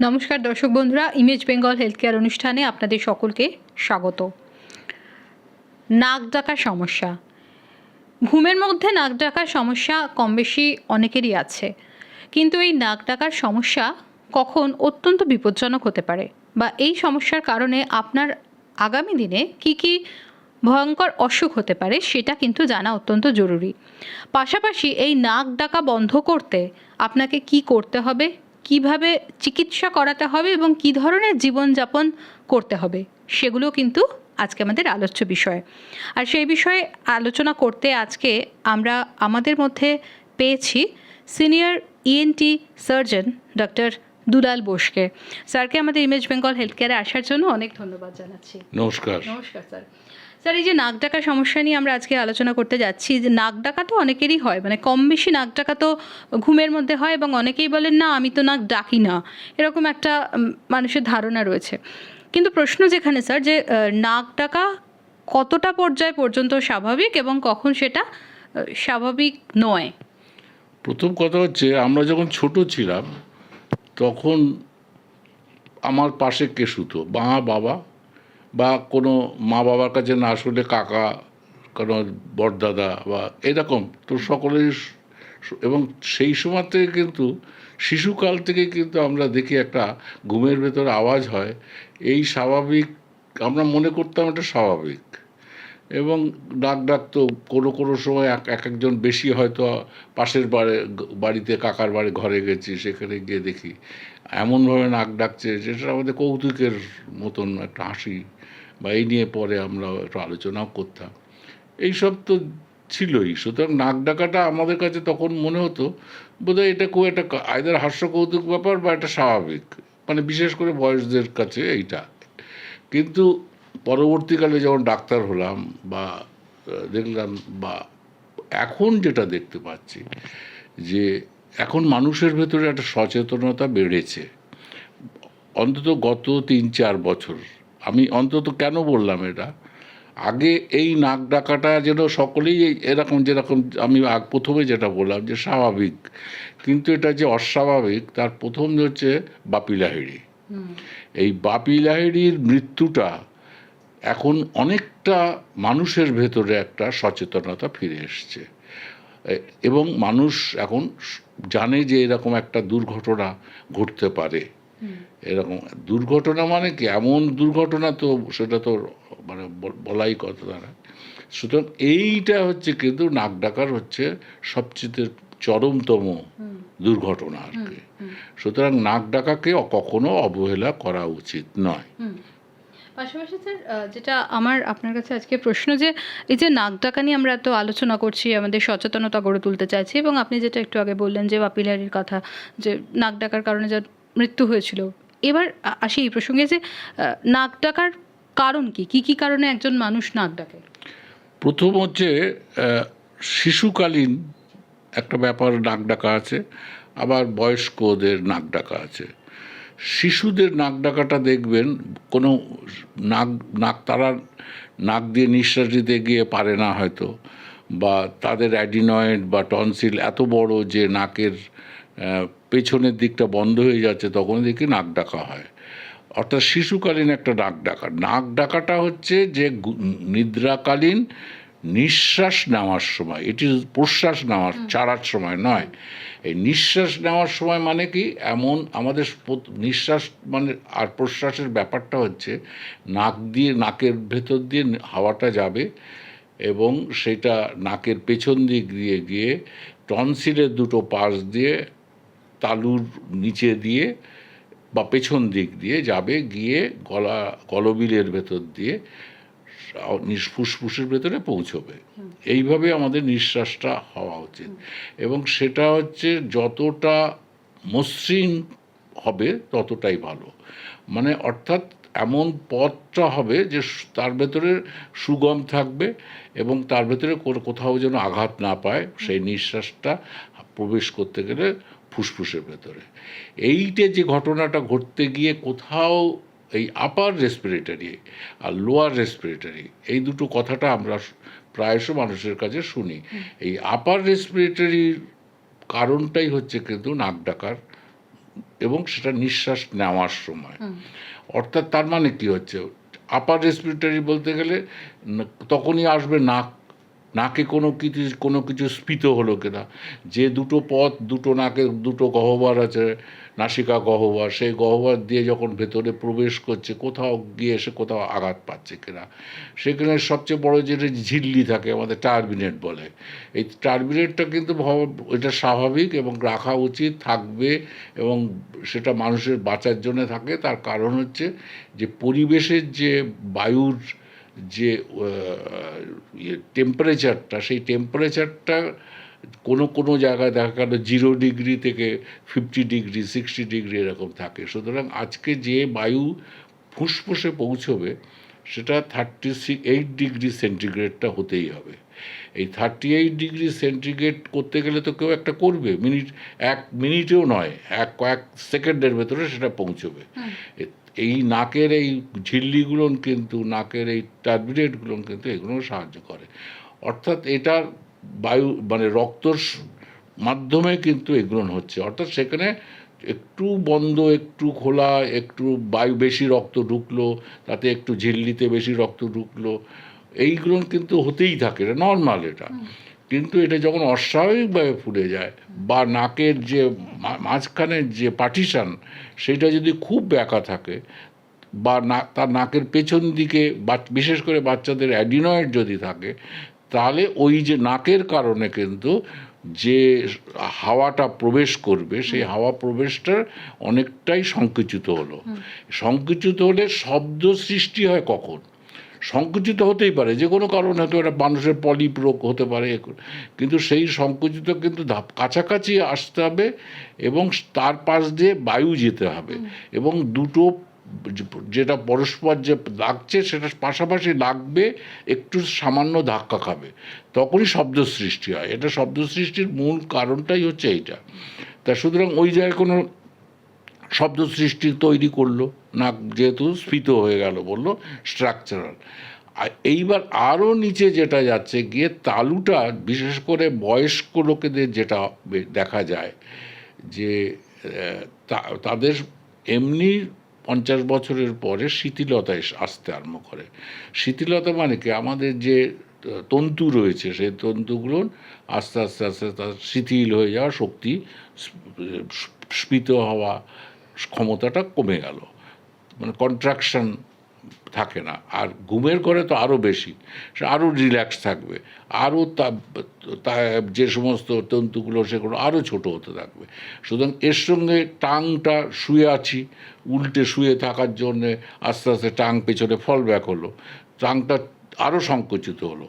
নমস্কার দর্শক বন্ধুরা ইমেজ বেঙ্গল হেলথ কেয়ার অনুষ্ঠানে আপনাদের সকলকে স্বাগত। নাক ডাকার সমস্যা। ঘুমের মধ্যে নাক ডাকার সমস্যা কম বেশি অনেকেরই আছে। কিন্তু এই নাক ডাকার সমস্যা কখন অত্যন্ত বিপজ্জনক হতে পারে বা এই সমস্যার কারণে আপনার আগামী দিনে কি কি ভয়ঙ্কর অসুখ হতে পারে সেটা কিন্তু জানা অত্যন্ত জরুরি। পাশাপাশি এই নাক ডাকা বন্ধ করতে আপনাকে কি করতে হবে? কীভাবে চিকিৎসা করাতে হবে এবং কি ধরনের জীবনযাপন করতে হবে সেগুলো কিন্তু আজকে আমাদের আলোচ্য বিষয়। আর সেই বিষয়ে আলোচনা করতে আজকে আমরা আমাদের মধ্যে পেয়েছি senior ENT surgeon doctor Dulal বোসকে। স্যারকে আমাদের ইমেজ বেঙ্গল হেলথ কেয়ারে আসার জন্য অনেক ধন্যবাদ জানাচ্ছি। নমস্কার। নমস্কার স্যার। স্যার, এই যে নাক ডাকা সমস্যা নিয়ে আমরা আজকে আলোচনা করতে যাচ্ছি, যে নাক ডাকা তো অনেকেরই হয় মানে কম বেশি নাক ডাকা তো ঘুমের মধ্যে হয় এবং অনেকেই বলেন, না, আমি তো নাক ডাকি না। এরকম একটা মানুষের ধারণা রয়েছে। কিন্তু প্রশ্ন যেখানে স্যার, যে নাক ডাকা কতটা পর্যায় পর্যন্ত স্বাভাবিক এবং কখন সেটা স্বাভাবিক নয়? প্রথম কথা হচ্ছে, আমরা যখন ছোট ছিলাম, তখন আমার পাশে কে শুতো? মা, বাবা বা কোনো মা বাবার কাছে না শুলে কাকা, কোনো বড়দাদা বা এরকম, তো সকলেই এবং সেই সময় থেকে কিন্তু, শিশুকাল থেকে কিন্তু আমরা দেখি একটা ঘুমের ভেতরে আওয়াজ হয়। এই স্বাভাবিক, আমরা মনে করতাম এটা স্বাভাবিক। এবং ডাক ডাক তো কোনো কোনো সময় এক এক একজন বেশি হয়তো পাশের বাড়ি বাড়িতে কাকার বাড়ি ঘরে গেছি, সেখানে গিয়ে দেখি, এমনভাবে নাক ডাকছে, যেটা আমাদের কৌতুকের মতন একটা হাসি বা এই নিয়ে পরে আমরা একটু আলোচনাও করতাম। এইসব তো ছিলই। সুতরাং নাক ডাকাটা আমাদের কাছে তখন মনে হতো, বোধহয় এটা খুব একটা আয়দার হাস্য কৌতুক ব্যাপার বা এটা স্বাভাবিক। মানে বিশেষ করে বয়সদের কাছে এইটা। কিন্তু পরবর্তীকালে যখন ডাক্তার হলাম বা দেখলাম বা, এখন যেটা দেখতে পাচ্ছি যে, এখন মানুষের ভেতরে একটা সচেতনতা বেড়েছে। অন্তত গত তিন চার বছর আমি অন্তত কেন বললাম এটা? আগে এই নাক ডাকাটা যেন সকলেই এরকম যেরকম আমি প্রথমে যেটা বললাম যে স্বাভাবিক। কিন্তু এটা যে অস্বাভাবিক তার প্রথম হচ্ছে বাপি লাহিড়ি। এই বাপি লাহিড়ির মৃত্যুটা এখন অনেকটা মানুষের ভেতরে একটা সচেতনতা ফিরে এসছে। এবং মানুষ এখন জানে যে এরকম একটা দুর্ঘটনা ঘটতে পারে। এরকম, দুর্ঘটনা মানে কি? এমন দুর্ঘটনা তো সেটা তো মানে বলাই কথা দ্বারা সুতরাং এইটা হচ্ছে কিন্তু নাক ডাকার হচ্ছে সবচেয়ে চরমতম দুর্ঘটনা আর কি। সুতরাং নাক ডাকাকে কখনো অবহেলা করা উচিত নয়। পাশাপাশি স্যার যেটা আমার আপনার কাছে আজকে প্রশ্ন যে, এই যে নাক ডাকা নিয়ে আমরা এত আলোচনা করছি, আমাদের সচেতনতা গড়ে তুলতে চাইছি এবং আপনি যেটা একটু আগে বললেন যে, বাপিলারির কথা, যে নাক ডাকার কারণে যার মৃত্যু হয়েছিল। এবার আসি এই প্রসঙ্গে যে নাক ডাকার কারণ কি? কি কি কারণে একজন মানুষ নাক ডাকে? প্রথম হচ্ছে শিশুকালীন একটা ব্যাপার নাক ডাকা আছে, আবার বয়স্কদের নাক ডাকা আছে। শিশুদের নাক ডাকাটা দেখবেন, কোনো নাক নাক তারা নাক দিয়ে নিঃশ্বাস দিতে গিয়ে পারে না হয়তো, বা তাদের অ্যাডিনয়েড বা টনসিল এত বড় যে নাকের পেছনের দিকটা বন্ধ হয়ে যাচ্ছে তখন দেখি নাক ডাকা হয়। অর্থাৎ শিশুকালীন একটা নাক ডাকা। নাক ডাকাটা হচ্ছে যে নিদ্রাকালীন নিঃশ্বাস নেওয়ার সময় এটি প্রশ্বাস নেওয়ার ছাড়ার সময় নয়। এই নিঃশ্বাস নেওয়ার সময় মানে কি? এমন আমাদের নিঃশ্বাস মানে আর প্রশ্বাসের ব্যাপারটা হচ্ছে নাক দিয়ে নাকের ভেতর দিয়ে হাওয়াটা যাবে এবং সেটা নাকের পেছন দিক দিয়ে গিয়ে টনসিলের দুটো পাশ দিয়ে তালুর নিচে দিয়ে বা পেছন দিক দিয়ে যাবে গিয়ে গলা গলবিলের ভেতর দিয়ে ফুসফুসের ভেতরে পৌঁছবে। এইভাবে আমাদের নিঃশ্বাসটা হওয়া উচিত। এবং সেটা হচ্ছে যতটা মসৃণ হবে ততটাই ভালো। মানে অর্থাৎ এমন পথটা হবে যে তার ভেতরে সুগম থাকবে এবং তার ভেতরে কোথাও যেন আঘাত না পায় সেই নিঃশ্বাসটা প্রবেশ করতে গেলে ফুসফুসের ভেতরে। এইটা যে ঘটনাটা ঘটতে গিয়ে কোথাও এই আপার রেসপিরেটারি আর লোয়ার রেসপিরেটারি এই দুটো কথাটা আমরা প্রায়শ মানুষের কাছে শুনি। এই আপার রেসপিরেটরির কারণটাই হচ্ছে কিন্তু নাক ডাকার এবং সেটা নিঃশ্বাস নেওয়ার সময়। অর্থাৎ তার মানে কি হচ্ছে? আপার রেসপিরেটরি বলতে গেলে তখনই আসবে নাক নাকে কোনো কিছু কোনো কিছু স্ফীত হলো কিনা। যে দুটো পথ, দুটো নাকে দুটো গহ্বর আছে, নাসিকা গহ্বর, সেই গহ্বর দিয়ে যখন ভেতরে প্রবেশ করছে, কোথাও গিয়ে এসে কোথাও আঘাত পাচ্ছে কিনা। সেখানে সবচেয়ে বড় যেটা ঝিল্লি থাকে, আমাদের টার্বিনেট বলে। এই টার্বিনেটটা কিন্তু এটা স্বাভাবিক এবং রাখা উচিত, থাকবে এবং সেটা মানুষের বাঁচার জন্য থাকে। তার কারণ হচ্ছে যে পরিবেশের যে বায়ুর যে টেম্পারেচারটা সেই টেম্পারেচারটা কোনো কোনো জায়গায় দেখা গেল জিরো ডিগ্রি থেকে ফিফটি ডিগ্রি সিক্সটি ডিগ্রি এরকম থাকে। সুতরাং আজকে যে বায়ু ফুসফুসে পৌঁছবে সেটা থার্টি সিক্স এইট ডিগ্রি সেন্টিগ্রেডটা হতেই হবে। এই থার্টি এইট ডিগ্রি সেন্টিগ্রেড করতে গেলে তো কেউ একটা করবে মিনিট এক মিনিটেও নয় এক কয়েক সেকেন্ডের ভেতরে সেটা পৌঁছবে। এই নাকের এই ঝিল্লিগুলো কিন্তু, নাকের এই টার্বিনেটগুলো কিন্তু এগুলো সাহায্য করে। অর্থাৎ এটা বায়ু মানে রক্তর মাধ্যমে কিন্তু এগুলো হচ্ছে। অর্থাৎ সেখানে একটু বন্ধ, একটু খোলা, একটু বায়ু বেশি রক্ত ঢুকলো, তাতে একটু ঝিল্লিতে বেশি রক্ত ঢুকলো, এইগুলো কিন্তু হতেই থাকে, এটা নর্মাল এটা। কিন্তু এটা যখন অস্বাভাবিকভাবে ফুলে যায় বা নাকের যে মাঝখানের যে পার্টিশন সেটা যদি খুব ব্যাকা থাকে বা না তার নাকের পেছন দিকে বা- বিশেষ করে বাচ্চাদের অ্যাডিনয়েড যদি থাকে তাহলে ওই যে নাকের কারণে কিন্তু যে হাওয়াটা প্রবেশ করবে সেই হাওয়া প্রবেশটা অনেকটাই সংকুচিত হলো। সংকুচিত হলে শব্দ সৃষ্টি হয় কখন? সংকুচিত হতেই পারে যে কোনো কারণে হয়তো একটা মানুষের পলিপ রোগ হতে পারে কিন্তু সেই সংকুচিত কিন্তু কাছাকাছি আসতে হবে এবং তার পাশ দিয়ে বায়ু যেতে হবে এবং দুটো যেটা পরস্পর যে লাগছে সেটা পাশাপাশি লাগবে একটু সামান্য ধাক্কা খাবে তখনই শব্দ সৃষ্টি হয়। এটা শব্দ সৃষ্টির মূল কারণটাই হচ্ছে এইটা। তা সুতরাং ওই জায়গায় কোনো শব্দ সৃষ্টি তৈরি করল। নাক যেহেতু স্ফীত হয়ে গেল বলল স্ট্রাকচারাল এইবার আরও নিচে যেটা যাচ্ছে, গিয়ে তালুটা, বিশেষ করে বয়স্ক লোকেদের যেটা দেখা যায় যে তাদের এমনি পঞ্চাশ বছরের পরে শিথিলতা এস- আসতে আরম্ভ করে। শিথিলতা মানে কি? আমাদের যে, তন্তু রয়েছে, সেই তন্তুগুলো আস্তে আস্তে আস্তে, তার শিথিল হয়ে যাওয়া শক্তি স্ফীত হওয়া ক্ষমতাটা কমে গেল। মানে কন্ট্রাকশন থাকে না। আর ঘুমের ঘরে তো আরও বেশি। সে আরও রিল্যাক্স থাকবে। আরও তা যে সমস্ত তন্তুগুলো সেগুলো আরও ছোট হতে থাকবে। সুতরাং এর সঙ্গে টাংটা শুয়ে আছি। উল্টে শুয়ে থাকার জন্যে আস্তে আস্তে টাং পেছনে ফল ব্যাক হলো। টাংটা আরও সংকুচিত হলো।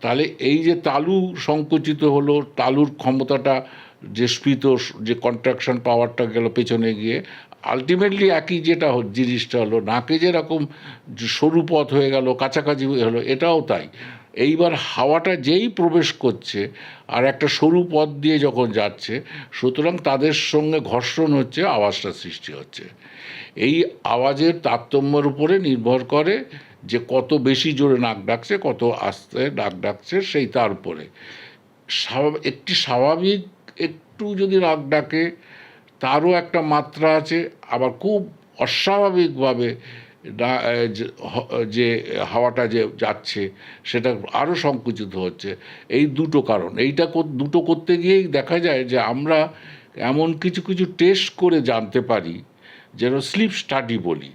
তাহলে এই যে তালু সংকুচিত হলো, তালুর ক্ষমতাটা যে স্ফীত যে কন্ট্রাকশন পাওয়ারটা গেল পেছনে গিয়ে আলটিমেটলি একই যেটা জিনিসটা হলো নাকে যেরকম সরু পথ হয়ে গেল, কাছাকাছি হলো এটাও তাই। এইবার হাওয়াটা যেই প্রবেশ করছে আর একটা সরু পথ দিয়ে যখন যাচ্ছে, সুতরাং তাদের সঙ্গে ঘর্ষণ হচ্ছে, আওয়াজটা সৃষ্টি হচ্ছে। এই আওয়াজের তারতম্যের উপরে নির্ভর করে যে কত বেশি জোরে নাক ডাকছে, কত আস্তে নাক ডাকছে, সেই তার উপরে। একটি স্বাভাবিক একটু যদি নাক ডাকে তারও একটা মাত্রা আছে। আবার খুব অস্বাভাবিকভাবে যে- হাওয়াটা যে যাচ্ছে, সেটা আরও সংকুচিত হচ্ছে। এই দুটো কারণ। এইটা দুটো করতে গিয়েই দেখা যায় যে আমরা এমন কিছু কিছু টেস্ট করে জানতে পারি, যেন স্লিপ স্টাডি বলি।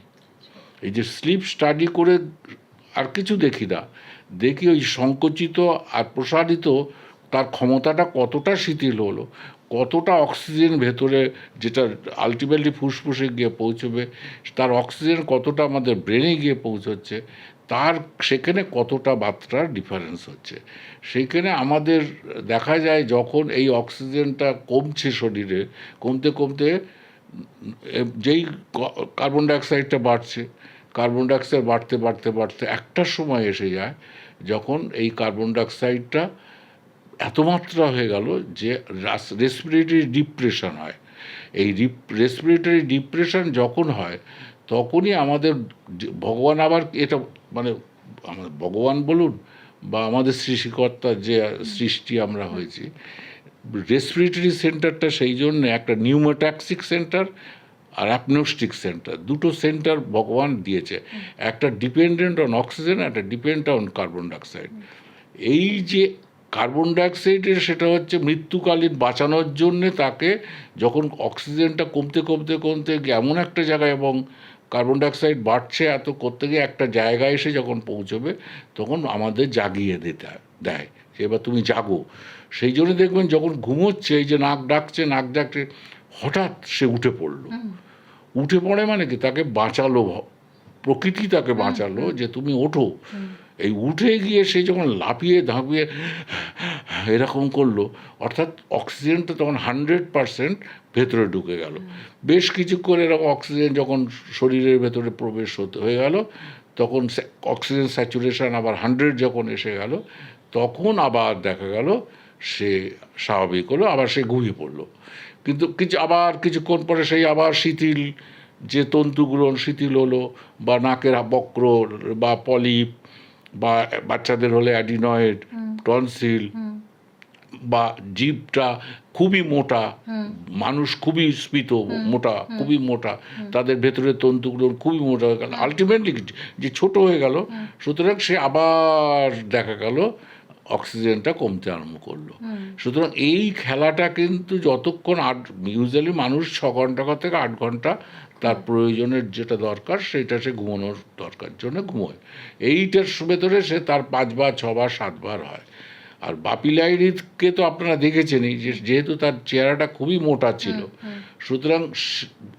এই যে স্লিপ স্টাডি করে আর কিছু দেখি না। দেখি ওই সংকুচিত আর প্রসারিত তার ক্ষমতাটা কতটা শিথিল হলো। কতটা অক্সিজেন ভেতরে যেটা আলটিমেটলি ফুসফুসে গিয়ে পৌঁছবে, তার অক্সিজেন কতটা আমাদের ব্রেনে গিয়ে পৌঁছচ্ছে, তার সেখানে কতটা মাত্রার ডিফারেন্স হচ্ছে। সেখানে আমাদের দেখা যায় যখন এই অক্সিজেনটা কমছে শরীরে, কমতে কমতে যেই কার্বন ডাইঅক্সাইডটা বাড়ছে কার্বন ডাইঅক্সাইড বাড়তে বাড়তে বাড়তে একটা সময় এসে যায় যখন এই কার্বন ডাইঅক্সাইডটা এত মাত্রা হয়ে গেল যে রাস রেসপিরেটরি ডিপ্রেশন হয়। এই রেসপিরেটরি ডিপ্রেশন যখন হয়, তখনই আমাদের ভগবান আবার এটা মানে আমাদের ভগবান বলুন বা আমাদের সৃষ্টিকর্তার যে সৃষ্টি আমরা হয়েছি রেসপিরেটরি সেন্টারটা সেই জন্য একটা নিউমোট্যাক্সিক সেন্টার আর অ্যাপনোস্টিক সেন্টার দুটো সেন্টার ভগবান দিয়েছে। একটা ডিপেন্ডেন্ট অন অক্সিজেন একটা ডিপেন্ড অন কার্বন ডাইঅক্সাইড এই যে কার্বন ডাইঅক্সাইডের সেটা হচ্ছে মৃত্যুকালীন বাঁচানোর জন্যে তাকে যখন অক্সিজেনটা কমতে কমতে কমতে এমন একটা জায়গায় এবং কার্বন ডাইঅক্সাইড বাড়ছে এত করতে গিয়ে একটা জায়গায় এসে যখন পৌঁছবে তখন আমাদের জাগিয়ে দিতে দেয়। যে এবার তুমি জাগো। সেই জন্য দেখবেন যখন ঘুমোচ্ছে এই যে নাক ডাকছে নাক ডাকছে হঠাৎ সে উঠে পড়ল। উঠে পড়ে মানে কি? তাকে বাঁচালো প্রকৃতি তাকে বাঁচালো যে তুমি ওঠো। এই উঠে গিয়ে সে যখন লাফিয়ে ধাপিয়ে এরকম করল, অর্থাৎ অক্সিজেনটা তখন হান্ড্রেড পারসেন্ট ভেতরে ঢুকে গেল। বেশ কিছুক্ষণ এরকম অক্সিজেন যখন শরীরের ভেতরে প্রবেশ হতে হয়ে গেল, তখন অক্সিজেন স্যাচুরেশন আবার হান্ড্রেড যখন এসে গেল, তখন আবার দেখা গেল সে স্বাভাবিক হলো, আবার সে ঘুমিয়ে পড়ল। কিন্তু কিছু আবার কিছুক্ষণ পরে সেই আবার শিথিল যে তন্তুগুলো শিথিল হলো বা নাকের বক্র বা পলিপ বা বাচ্চাদের হলে অ্যাডিনয়েড টনসিল বা জীবটা খুবই মোটা মানুষ খুবই স্ফীত মোটা খুবই মোটা। তাদের ভেতরের তন্তুগুলো খুবই মোটা। হয়ে গেল আলটিমেটলি যে ছোট হয়ে গেল সুতরাং সে আবার দেখা গেল অক্সিজেনটা কমতে আরম্ভ করল। সুতরাং এই খেলাটা কিন্তু যতক্ষণ আট ইউজুয়ালি মানুষ ছ ঘণ্টা থেকে আট ঘণ্টা তার প্রয়োজনের যেটা দরকার সেটা সে ঘুমানোর দরকার জন্য ঘুমোয়। এইটার ভেতরে সে তার পাঁচবার ছবার সাতবার হয়। আর বাপি লাইরিকে তো আপনারা দেখেছেনই যে যেহেতু তার চেহারাটা খুবই মোটা ছিল সুতরাং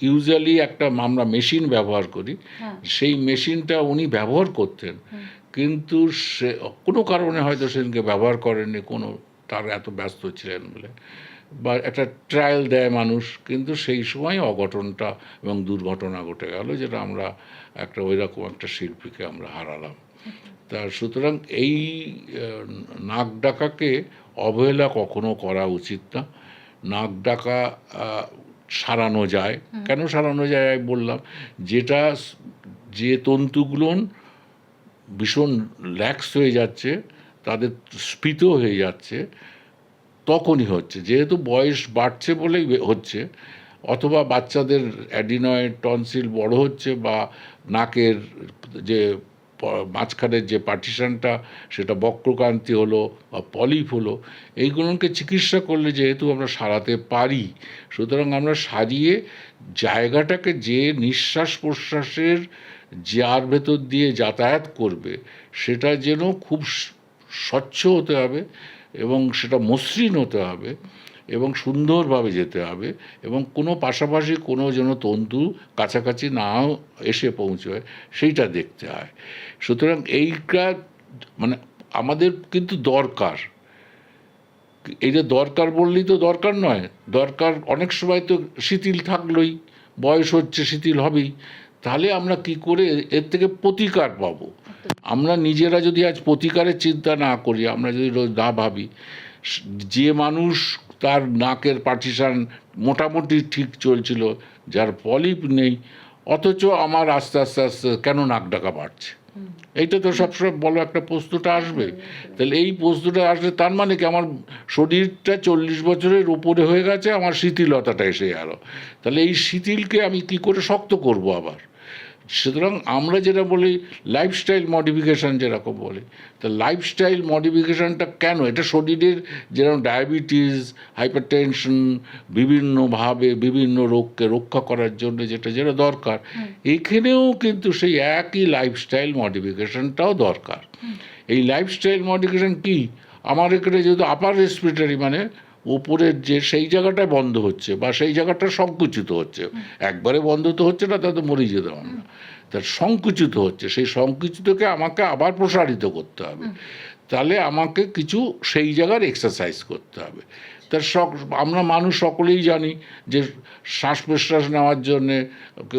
ইউজুয়ালি একটা আমরা মেশিন ব্যবহার করি। সেই মেশিনটা উনি ব্যবহার করতেন। কিন্তু সে কোনো কারণে হয়তো সেদিনকে ব্যবহার করেননি কোনো তার এত ব্যস্ত ছিলেন বলে। বা একটা ট্রায়াল দেয় মানুষ কিন্তু সেই সময় অঘটনটা এবং দুর্ঘটনা ঘটে গেল যেটা আমরা একটা ওই রকম একটা শিল্পীকে আমরা হারালাম। তা সুতরাং এই নাক ডাকাকে অবহেলা কখনো করা উচিত না। নাক ডাকা সারানো যায়। কেন সারানো যায়? বললাম যেটা যে তন্তুগুলো ভীষণ ল্যাক্স হয়ে যাচ্ছে, তাদের স্ফীত হয়ে যাচ্ছে, তখনই হচ্ছে। যেহেতু বয়স বাড়ছে বলেই হচ্ছে, অথবা বাচ্চাদের অ্যাডিনয়েড টনসিল বড় হচ্ছে বা নাকের যে মাঝখানের যে পার্টিশনটা সেটা বক্রকান্তি হলো বা পলিপ হলো, এইগুলোকে চিকিৎসা করলে যেহেতু আমরা সারাতে পারি, সুতরাং আমরা সারিয়ে জায়গাটাকে যে নিঃশ্বাস প্রশ্বাসের যার ভেতর দিয়ে যাতায়াত করবে, সেটা যেন খুব স্বচ্ছ হতে হবে এবং সেটা মসৃণ হতে হবে এবং সুন্দরভাবে যেতে হবে এবং কোনো পাশাপাশি কোনো যেন তন্তু কাছাকাছি নাও এসে পৌঁছয়, সেইটা দেখতে হয়। সুতরাং এইটা মানে আমাদের কিন্তু দরকার। এইটা দরকার বললেই তো দরকার নয়। দরকার অনেক সময় তো শিথিল থাকলোই, বয়স হচ্ছে, শিথিল হবেই। তাহলে আমরা কি করে এর থেকে প্রতিকার পাবো? আমরা নিজেরা যদি আজ প্রতিকারের চিন্তা না করি, আমরা যদি রোজ না ভাবি, যে মানুষ তার নাকের পার্টিশান মোটামুটি ঠিক চলছিল, যার পলিপ নেই, অথচ আমার আস্তে আস্তে আস্তে কেন নাক ডাকা বাড়ছে? এইটা তো সবসময় বলো একটা প্রশ্নটা আসবে। তাহলে এই প্রশ্নটা আসলে তার মানে কি? আমার শরীরটা চল্লিশ বছরের উপরে হয়ে গেছে, আমার শিথিলতাটা এসে গেল। তাহলে এই শিথিলকে আমি কি করে শক্ত করব আবার? সুতরাং আমরা যেটা বলি লাইফস্টাইল মডিফিকেশান যেরকম বলি তা লাইফস্টাইল মডিফিকেশানটা কেন? এটা শরীরের যেরকম ডায়াবেটিস হাইপারটেনশন বিভিন্নভাবে বিভিন্ন রোগকে রক্ষা করার জন্য যেটা যেটা দরকার এখানেও কিন্তু সেই একই লাইফস্টাইল মডিফিকেশানটাও দরকার। এই লাইফস্টাইল মডিফিকেশান কি? আমার এখানে যেহেতু আপার রেসপিরেটারি মানে উপরের যে সেই জায়গাটায় বন্ধ হচ্ছে বা সেই জায়গাটা সংকুচিত হচ্ছে। একবারে বন্ধ তো হচ্ছে না তাতে মরে যেতে না। তার সংকুচিত হচ্ছে সেই সংকুচিতকে আমাকে আবার প্রসারিত করতে হবে। তাহলে আমাকে কিছু সেই জায়গার এক্সারসাইজ করতে হবে। তার সক আমরা মানুষ সকলেই জানি যে শ্বাস প্রশ্বাস নেওয়ার জন্যে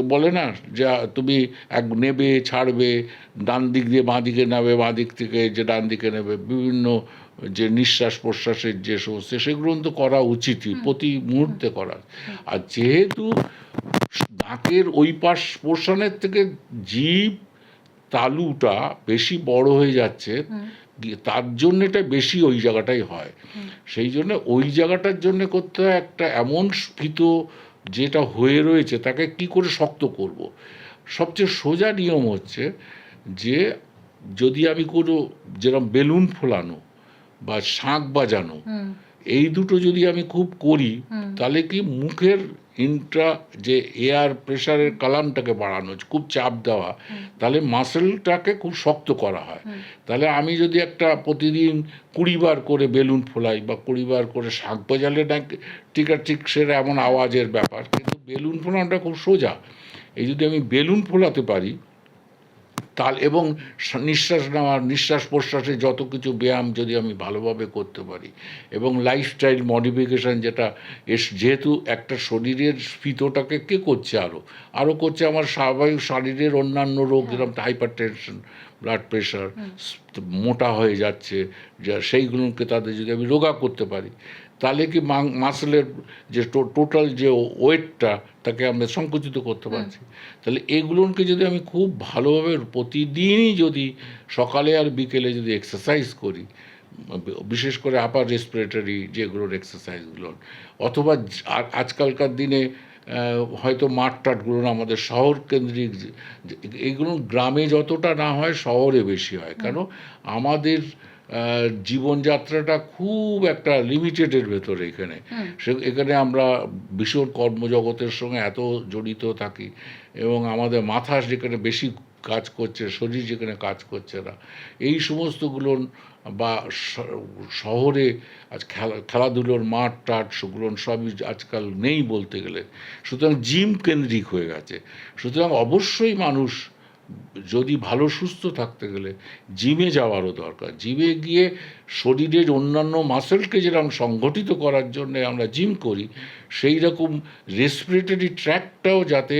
বলে না যে তুমি এক নেবে ছাড়বে ডান দিক দিয়ে বাঁ দিকে নেবে বাঁ দিক থেকে যে ডান দিকে নেবে বিভিন্ন যে নিঃশ্বাস প্রশ্বাসের যে সমস্ত সেগুলো তো করা উচিতই প্রতি মুহূর্তে করা। আর যেহেতু নাকের ওই পাশ পোর্শনের থেকে জীব তালুটা বেশি বড় হয়ে যাচ্ছে তার জন্য এটা বেশি ওই জায়গাটাই হয়। সেই জন্য ওই জায়গাটার জন্য করতে হয় একটা এমন স্ফীত যেটা হয়ে রয়েছে তাকে কি করে শক্ত করব। সবচেয়ে সোজা নিয়ম হচ্ছে যে যদি আমি কোনো যেরকম বেলুন ফোলানো বা শাঁখ বাজানো এই দুটো যদি আমি খুব করি তাহলে কি মুখের ইন্ট্রা যে এয়ার প্রেশারের কালামটাকে বাড়ানো খুব চাপ দেওয়া তাহলে মাসেলটাকে খুব শক্ত করা হয়। তাহলে আমি যদি একটা প্রতিদিন কুড়িবার করে বেলুন ফোলাই বা কুড়িবার করে শাক বাজালে ডাক টিকা টিকসের এমন আওয়াজের ব্যাপার কিন্তু বেলুন ফোলানোটা খুব সোজা। এই যদি আমি বেলুন ফোলাতে পারি তাল এবং নিঃশ্বাস নেওয়ার নিঃশ্বাস প্রশ্বাসে যত কিছু ব্যায়াম যদি আমি ভালোভাবে করতে পারি এবং লাইফস্টাইল মডিফিকেশান যেটা এস যেহেতু একটা শরীরের ফিতোটাকে কে করছে আরও আরও করছে আমার স্বাভাবিক শরীরের অন্যান্য রোগ যেরকম হাইপার টেনশন ব্লাড প্রেশার মোটা হয়ে যাচ্ছে যা সেইগুলোকে তাদের যদি আমি রোগা করতে পারি তাহলে কি মাসেলের যে টোটাল যে ওয়েটটা তাকে আমরা সংকুচিত করতে পারছি। তাহলে এগুলোকে যদি আমি খুব ভালোভাবে প্রতিদিনই যদি সকালে আর বিকেলে যদি এক্সারসাইজ করি বিশেষ করে আপার রেসপিরেটরি যেগুলোর এক্সারসাইজগুলো অথবা আজকালকার দিনে হয়তো মাঠ টাটগুলো না আমাদের শহর কেন্দ্রিক এইগুলো গ্রামে যতটা না হয় শহরে বেশি হয়। কেন? আমাদের জীবনযাত্রাটা খুব একটা লিমিটেডের ভেতরে এখানে। সে এখানে আমরা ভীষণ কর্মজগতের সঙ্গে এত জড়িত থাকি এবং আমাদের মাথা যেখানে বেশি কাজ করছে শরীর যেখানে কাজ করছে না এই সমস্তগুলো বা শহরে আজ খেলা খেলাধুলোর মাঠ টাট সেগুলো সবই আজকাল নেই বলতে গেলে। সুতরাং জিম কেন্দ্রিক হয়ে গেছে। সুতরাং অবশ্যই মানুষ যদি ভালো, সুস্থ থাকতে গেলে জিমে যাওয়ারও দরকার। জিমে গিয়ে শরীরের অন্যান্য মাসেলকে যেরকম সংগঠিত করার জন্য আমরা জিম করি, সেই রকম রেসপিরেটরি ট্র্যাকটাও যাতে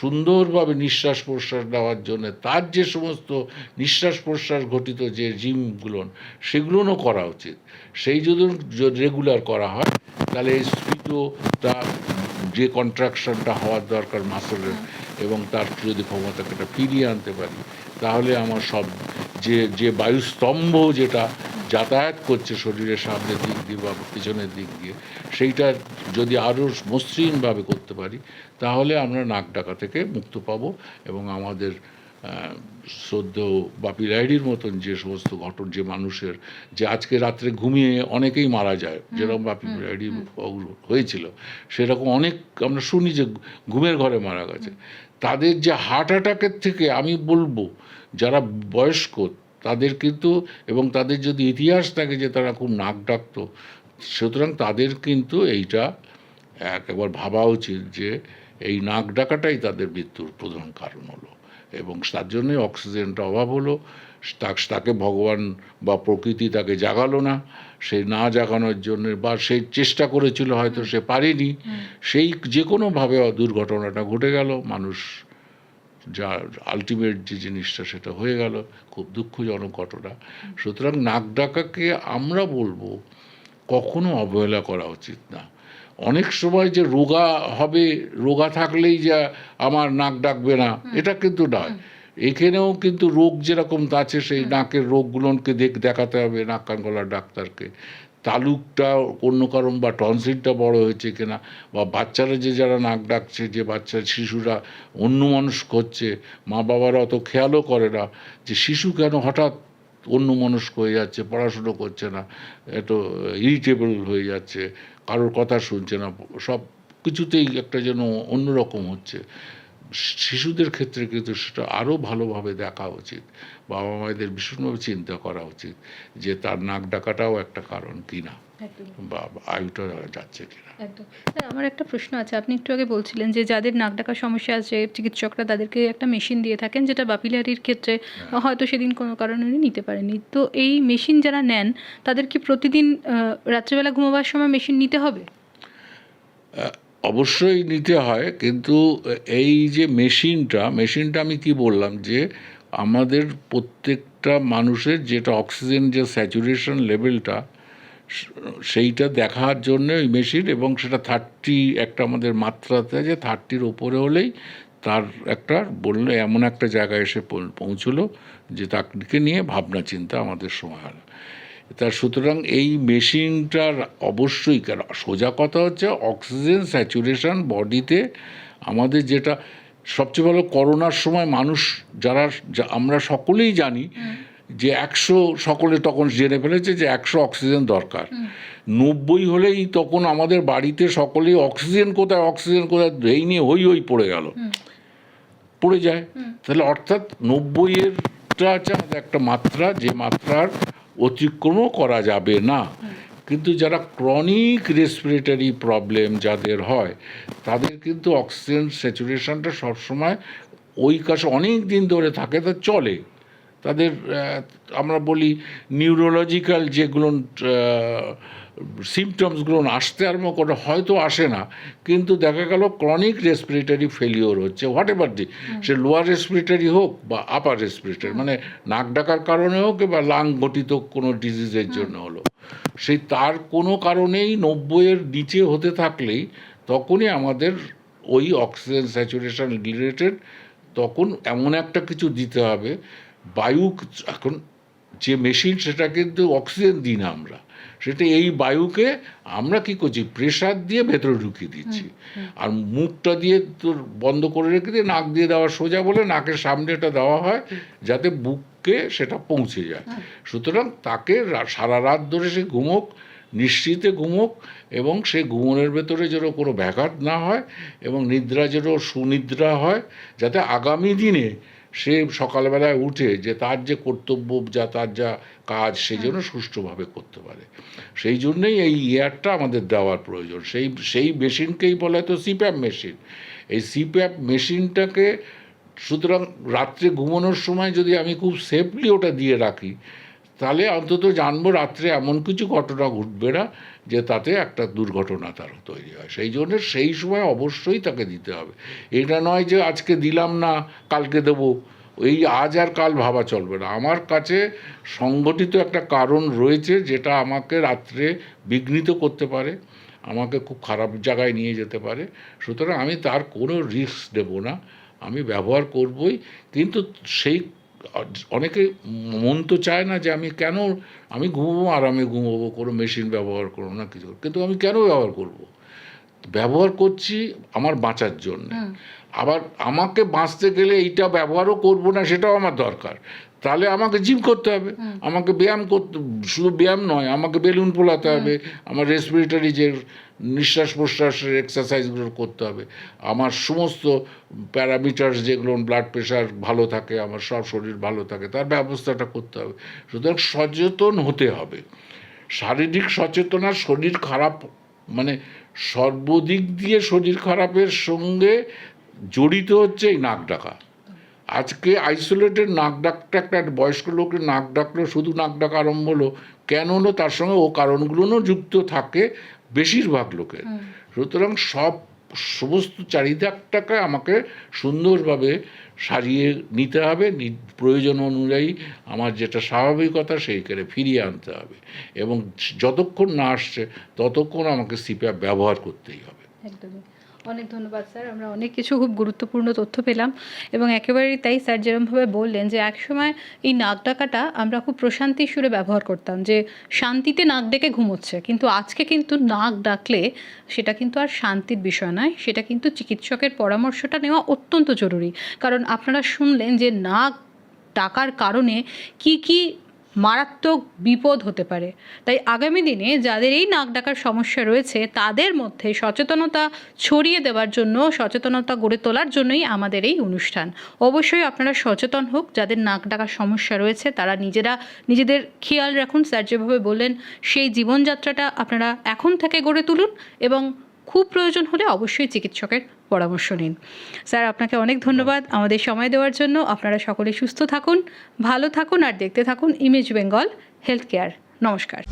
সুন্দরভাবে নিঃশ্বাস প্রশ্বাস নেওয়ার জন্য, তার যে সমস্ত নিঃশ্বাস প্রশ্বাস ঘটিত যে জিমগুলো সেগুলোও করা উচিত। সেই যদি রেগুলার করা হয়, তাহলে এই স্ফীতটা যে কন্ট্রাকশনটা হওয়ার দরকার মাসেলের এবং তার যদি ক্ষমতাকে একটা ফিরিয়ে আনতে পারি, তাহলে আমার সব যে যে বায়ুস্তম্ভ যেটা যাতায়াত করছে শরীরের সামনের দিক দিয়ে বা পিছনের দিক দিয়ে, সেইটা যদি আরও মসৃণভাবে করতে পারি, তাহলে আমরা নাক ডাকা থেকে মুক্ত পাবো এবং আমাদের শ্রদ্ধেয় বাপি রাইডির মতন যে সমস্ত ঘটন যে মানুষের যে আজকে রাত্রে ঘুমিয়ে অনেকেই মারা যায় যেরকম বাপি রাইডি হয়েছিল সেরকম অনেক আমরা শুনি যে ঘুমের ঘরে মারা গেছে। তাদের যে হার্ট অ্যাটাকের থেকে আমি বলব যারা বয়স্ক তাদের কিন্তু এবং তাদের যদি ইতিহাস থাকে যে তারা খুব নাক ডাকতো সুতরাং তাদের কিন্তু এইটা একবার ভাবা উচিত যে এই নাক ডাকাটাই তাদের মৃত্যুর প্রধান কারণ হলো। এবং তার জন্যই অক্সিজেনটা অভাব হলো। তাকে ভগবান বা প্রকৃতি তাকে জাগালো না। সে না জাগানোর জন্য বা সেই চেষ্টা করেছিল হয়তো সে পারেনি। সেই যে কোনোভাবে দুর্ঘটনাটা ঘটে গেল। মানুষ যা আলটিমেট যে জিনিসটা সেটা হয়ে গেল। খুব দুঃখজনক ঘটনা। সুতরাং নাক ডাকাকে আমরা বলব কখনো অবহেলা করা উচিত না। অনেক সময় যে রোগা হবে রোগা থাকলেই যা আমার নাক ডাকবে না এটা কিন্তু নয়। এখানেও কিন্তু রোগ যেরকম আছে সেই নাকের রোগগুলোকে দেখ দেখাতে হবে নাক কান গলার ডাক্তারকে। তালুকটা অন্য কারণ বা টনসিলটা বড় হয়েছে কিনা বা বাচ্চারা যে যারা নাক ডাকছে যে বাচ্চা শিশুরা অন্য মানুষ করছে মা বাবারা অত খেয়ালও করে না যে শিশু কেন হঠাৎ অন্য মনস্ক হয়ে যাচ্ছে পড়াশুনো করছে না এত ইরিটেবল হয়ে যাচ্ছে কারোর কথা শুনছে না, সব কিছুতেই একটা যেন অন্যরকম হচ্ছে। শিশুদের ক্ষেত্রে কিন্তু সেটা আরও ভালোভাবে দেখা উচিত। বাবা মায়েদের ভীষণভাবে চিন্তা করা উচিত যে তার নাক ডাকাটাও একটা কারণ কিনা। একদম বা আয়ুটা যাচ্ছে কিনা। একদম। আমার একটা প্রশ্ন আছে। আপনি একটু আগে বলছিলেন যে যাদের নাক ডাকার সমস্যা আছে চিকিৎসকরা তাদেরকে একটা মেশিন দিয়ে থাকেন যেটা বাপিলারির ক্ষেত্রে হয়তো সেদিন কোনো কারণে উনি নিতে পারেনি তো এই মেশিন যারা নেন তাদের কি প্রতিদিন রাত্রেবেলা ঘুমাবার সময় মেশিন নিতে হবে? অবশ্যই নিতে হয়। কিন্তু এই যে মেশিনটা মেশিনটা আমি কি বললাম যে আমাদের প্রত্যেকটা মানুষের যেটা অক্সিজেন যে স্যাচুরেশন লেভেলটা সেইটা দেখার জন্য ওই মেশিন এবং সেটা থার্টি একটা আমাদের মাত্রাতে যে থার্টির ওপরে হলেই তার একটা বলল, এমন একটা জায়গায় এসে পৌঁছলো যে তাকে নিয়ে ভাবনা চিন্তা আমাদের সময় হলো। তা সুতরাং এই মেশিনটার অবশ্যই কেন সোজা কথা হচ্ছে অক্সিজেন স্যাচুরেশন বডিতে আমাদের যেটা সবচেয়ে ভালো করোনার সময় মানুষ যারা আমরা সকলেই জানি যে একশো সকলে তখন জেনে ফেলেছে যে একশো অক্সিজেন দরকার। নব্বই হলেই তখন আমাদের বাড়িতে সকলেই অক্সিজেন কোথায় অক্সিজেন কোথায় এই নিয়ে হই হই পড়ে গেল। পড়ে যায়। তাহলে অর্থাৎ নব্বইয়েরটা আমাদের একটা মাত্রা যে মাত্রার অতিক্রমও করা যাবে না। কিন্তু যারা ক্রনিক রেসপিরেটরি প্রবলেম যাদের হয় তাদের কিন্তু অক্সিজেন স্যাচুরেশনটা সবসময় ওই কাছে অনেক দিন ধরে থাকে তা চলে। তাদের আমরা বলি নিউরোলজিক্যাল যেগুলো সিমটমসগুলো আসতে আরম্ভ করে হয়তো আসে না কিন্তু দেখা গেল ক্রনিক রেসপিরেটরি ফেলিওর হচ্ছে whatever they say lower respiratory হোক বা আপার রেসপিরেটরি মানে নাক ডাকার কারণে হোক বা লাং ঘটিত কোনো ডিজিজের জন্য হলো সেই তার কোনো কারণেই নব্বইয়ের নিচে হতে থাকলেই তখনই আমাদের ওই অক্সিজেন স্যাচুরেশন রিলেটেড তখন এমন একটা কিছু দিতে হবে বায়ু এখন যে মেশিন সেটা কিন্তু অক্সিজেন দিই না আমরা। সেটা এই বায়ুকে আমরা কি করছি? প্রেশার দিয়ে ভেতরে ঢুকিয়ে দিচ্ছি। আর মুখটা দিয়ে তোর বন্ধ করে রেখে দিয়ে নাক দিয়ে দেওয়া সোজা বলে নাকের সামনে এটা দেওয়া হয় যাতে বুককে সেটা পৌঁছে যায়। সুতরাং তাকে সারা রাত ধরে সে ঘুমোক নিশ্চিতে ঘুমোক এবং সে ঘুমনের ভেতরে যেন কোনো ব্যাঘাত না হয় এবং নিদ্রা যেন সুনিদ্রা হয় যাতে আগামী দিনে সে সকালবেলায় উঠে যে তার যে কর্তব্য যা তার যা কাজ সে যেন সুষ্ঠুভাবে করতে পারে। সেই জন্যেই এই ইয়ারটা আমাদের দেওয়ার প্রয়োজন। সেই সেই মেশিনকেই বলা হয় তো সিপ্যাপ মেশিন। এই সিপ্যাপ মেশিনটাকে সুতরাং রাত্রে ঘুমানোর সময় যদি আমি খুব সেফলি ওটা দিয়ে রাখি তাহলে অন্তত জানব রাত্রে এমন কিছু ঘটনা ঘটবে না যে তাতে একটা দুর্ঘটনা তার তৈরি হয়। সেই জন্য সেই সময় অবশ্যই তাকে দিতে হবে। এটা নয় যে আজকে দিলাম না, কালকে দেবো। এই আজ আর কাল ভাবা চলবে না। আমার কাছে সংগঠিত একটা কারণ রয়েছে যেটা আমাকে রাত্রে বিঘ্নিত করতে পারে, আমাকে খুব খারাপ জায়গায় নিয়ে যেতে পারে। সুতরাং আমি তার কোনো রিস্ক দেব না। আমি ব্যবহার করবই। কিন্তু সেই অনেকে মন তো চায় না যে আমি কেন আমি ঘুমবো আরামে ঘুমবো কোনো মেশিন ব্যবহার করব না কিছু কিন্তু আমি কেন ব্যবহার করব। ব্যবহার করছি আমার বাঁচার জন্য। আবার আমাকে বাঁচতে গেলে এইটা ব্যবহারও করব না সেটাও আমার দরকার। তাহলে আমাকে জিম করতে হবে। আমাকে ব্যায়াম করতে শুধু ব্যায়াম নয় আমাকে বেলুন পোলাতে হবে আমার রেসপিরেটরি যে নিঃশ্বাস প্রশ্বাসের এক্সারসাইজগুলো করতে হবে। আমার সমস্ত প্যারামিটার্স যেগুলো ব্লাড প্রেশার ভালো থাকে আমার সব শরীর ভালো থাকে তার ব্যবস্থাটা করতে হবে। সুতরাং সচেতন হতে হবে। শারীরিক সচেতনা শরীর খারাপ মানে সর্বদিক দিয়ে শরীর খারাপের সঙ্গে জড়িত হচ্ছে এই নাক ডাকা। আজকে আইসোলেটেড নাক ডাকটা একটা বয়স্ক লোকের নাক ডাকলো শুধু নাক ডাকা আরম্ভ হলো। কেন হলো? তার সঙ্গে ও কারণগুলোও যুক্ত থাকে বেশিরভাগ লোকের। সুতরাং সব সমস্ত চারিদাকটাকে আমাকে সুন্দরভাবে সারিয়ে নিতে হবে। প্রয়োজন অনুযায়ী আমার যেটা স্বাভাবিকতা সেইখানে ফিরিয়ে আনতে হবে। এবং যতক্ষণ না আসছে ততক্ষণ আমাকে সিপ্যাপ ব্যবহার করতেই হবে। একদমই। অনেক ধন্যবাদ, স্যার। আমরা অনেক কিছু খুব গুরুত্বপূর্ণ তথ্য পেলাম এবং একেবারেই তাই স্যার যেরমভাবে বললেন যে একসময় এই নাক ডাকাটা আমরা খুব প্রশান্তির সুরে ব্যবহার করতাম যে শান্তিতে নাক ডেকে ঘুমোচ্ছে। কিন্তু আজকে কিন্তু নাক ডাকলে সেটা কিন্তু আর শান্তির বিষয় নয়, সেটা কিন্তু চিকিৎসকের পরামর্শটা নেওয়া অত্যন্ত জরুরি। কারণ আপনারা শুনলেন যে নাক ডাকার কারণে কি কি মারাত্মক বিপদ হতে পারে। তাই আগামী দিনে যাদের এই নাক ডাকার সমস্যা রয়েছে, তাদের মধ্যে সচেতনতা ছড়িয়ে দেওয়ার জন্য, সচেতনতা গড়ে তোলার জন্যই আমাদের এই অনুষ্ঠান। অবশ্যই আপনারা সচেতন হোক, যাদের নাক ডাকার সমস্যা রয়েছে, তারা নিজেরা, নিজেদের খেয়াল রাখুন। স্যার যেভাবে বললেন, সেই জীবনযাত্রাটা আপনারা এখন থেকে গড়ে তুলুন এবং খুব প্রয়োজন হলে অবশ্যই চিকিৎসকের পরামর্শ নিন। স্যার, আপনাকে অনেক ধন্যবাদ আমাদের সময় দেওয়ার জন্য। আপনারা সকলে সুস্থ থাকুন, ভালো থাকুন, আর দেখতে থাকুন ইমেজ বেঙ্গল হেলথ কেয়ার। নমস্কার।